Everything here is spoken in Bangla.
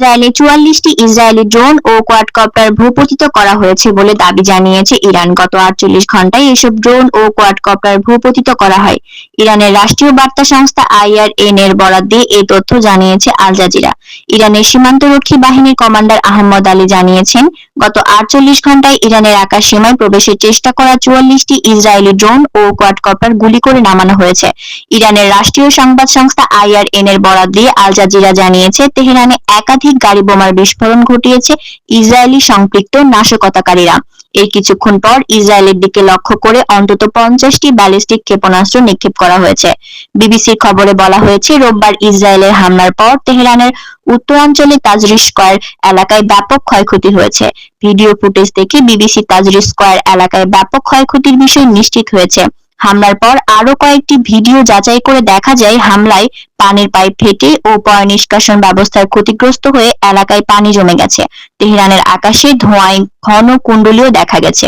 ইসরায়েলে চুয়াল্লিশটি ইসরায়েলি ড্রোন ও কোয়াডকপ্টার ভূপতিত করা হয়েছে বলে দাবি জানিয়েছে ইরান। গত আটচল্লিশ ঘন্টায় এসব ড্রোন ও কোয়াডকপ্টার ভূপতিত করা হয়। ইরানের রাষ্ট্রীয় বার্তা সংস্থা আইআরএন এর বরাদ দিয়ে এই তথ্য জানিয়েছে আল জাজিরা। ইরানের সীমান্তরক্ষী বাহিনীর কমান্ডার আহমদ আলী জানিয়েছেন গত আটচল্লিশ ঘন্টায় ইরানের আকাশ সীমায় প্রবেশের চেষ্টা করা চুয়াল্লিশটি ইসরায়েলি ড্রোন ও কোয়াডকপ্টার গুলি করে নামানো হয়েছে। ইরানের রাষ্ট্রীয় সংবাদ সংস্থা আইআরএন এর বরাদ দিয়ে আল জাজিরা জানিয়েছে, তেহরানে একাধিক গাড়ি বোমার বিস্ফোরণ ঘটিয়েছে ইসরায়েলি সম্পৃক্ত নাশকতাকারীরা। এর কিছুক্ষণ পর ইসরায়েলের দিকে লক্ষ্য করে অন্তত পঞ্চাশটি ব্যালিস্টিক ক্ষেপণাস্ত্র নিক্ষেপ করা হয়েছে। বিবিসির খবরে বলা হয়েছে, রোববার ইসরায়েলের হামলার পর তেহরানের উত্তরাঞ্চলে তাজরি স্কয়ার এলাকায় ব্যাপক ক্ষয়ক্ষতি হয়েছে। ভিডিও ফুটেজ দেখে বিবিসি তাজরি স্কয়ার এলাকায় ব্যাপক ক্ষয়ক্ষতির বিষয় নিশ্চিত হয়েছে। হামলার পর আরও কয়েকটি ভিডিও যাচাই করে দেখা যায় হামলায় পানির পাইপ ফেটে ও নিষ্কাশন ব্যবস্থায় ক্ষতিগ্রস্ত হয়ে এলাকায় পানি জমে গেছে। তেহরানের আকাশে ধোঁয়ায় ঘন কুণ্ডলীও দেখা গেছে।